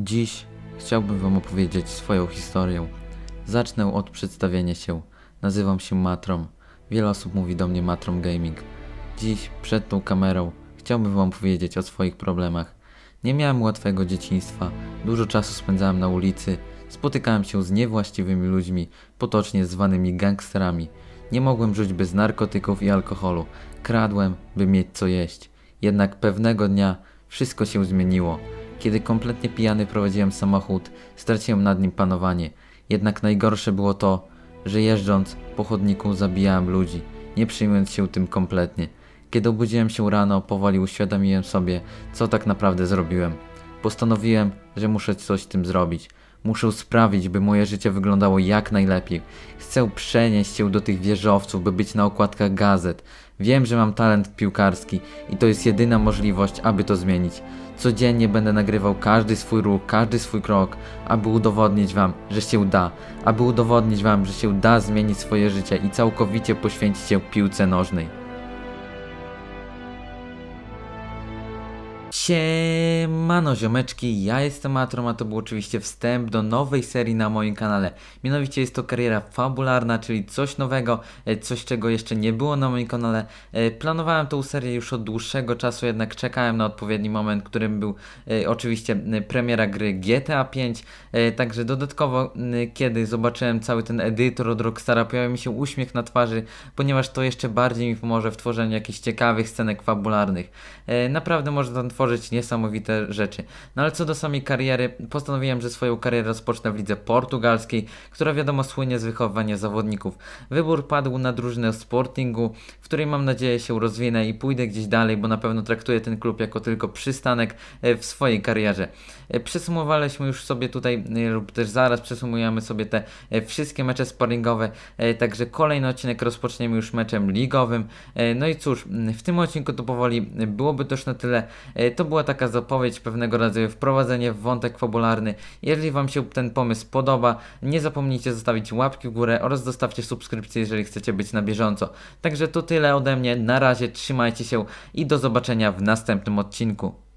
Dziś chciałbym Wam opowiedzieć swoją historię. Zacznę od przedstawienia się. Nazywam się Matrom. Wiele osób mówi do mnie Matrom Gaming. Dziś, przed tą kamerą, chciałbym Wam powiedzieć o swoich problemach. Nie miałem łatwego dzieciństwa, dużo czasu spędzałem na ulicy, spotykałem się z niewłaściwymi ludźmi, potocznie zwanymi gangsterami. Nie mogłem żyć bez narkotyków i alkoholu. Kradłem, by mieć co jeść. Jednak pewnego dnia wszystko się zmieniło. Kiedy kompletnie pijany prowadziłem samochód, straciłem nad nim panowanie. Jednak najgorsze było to, że jeżdżąc po chodniku zabijałem ludzi, nie przyjmując się tym kompletnie. Kiedy obudziłem się rano, powoli uświadomiłem sobie, co tak naprawdę zrobiłem. Postanowiłem, że muszę coś z tym zrobić. Muszę sprawić, by moje życie wyglądało jak najlepiej. Chcę przenieść się do tych wieżowców, by być na okładkach gazet. Wiem, że mam talent piłkarski i to jest jedyna możliwość, aby to zmienić. Codziennie będę nagrywał każdy swój ruch, każdy swój krok, aby udowodnić Wam, że się da. Aby udowodnić Wam, że się da zmienić swoje życie i całkowicie poświęcić się piłce nożnej. Siemano ziomeczki, ja jestem Matrom, a to był oczywiście wstęp do nowej serii na moim kanale. Mianowicie jest to kariera fabularna, czyli coś nowego, e, coś czego jeszcze nie było na moim kanale. E, Planowałem tą serię już od dłuższego czasu, jednak czekałem na odpowiedni moment, którym był e, oczywiście premiera gry GTA 5. E, Także dodatkowo, kiedy zobaczyłem cały ten edytor od Rockstara, pojawił mi się uśmiech na twarzy, ponieważ to jeszcze bardziej mi pomoże w tworzeniu jakichś ciekawych scenek fabularnych. Naprawdę można tam tworzyć niesamowite rzeczy. No ale co do samej kariery, postanowiłem, że swoją karierę rozpocznę w lidze portugalskiej, która wiadomo słynie z wychowywania zawodników. Wybór padł na drużynę Sportingu, w której mam nadzieję się rozwinę i pójdę gdzieś dalej, bo na pewno traktuję ten klub jako tylko przystanek e, w swojej karierze. E, Przesumowaliśmy już sobie tutaj, e, lub też zaraz przesumujemy sobie te wszystkie mecze sparingowe, e, także kolejny odcinek rozpoczniemy już meczem ligowym. No i cóż, w tym odcinku to powoli byłoby już na tyle. To była taka zapowiedź, pewnego rodzaju wprowadzenie w wątek fabularny. Jeżeli Wam się ten pomysł podoba, nie zapomnijcie zostawić łapki w górę oraz zostawcie subskrypcję, jeżeli chcecie być na bieżąco. Także to tyle ode mnie, na razie trzymajcie się i do zobaczenia w następnym odcinku.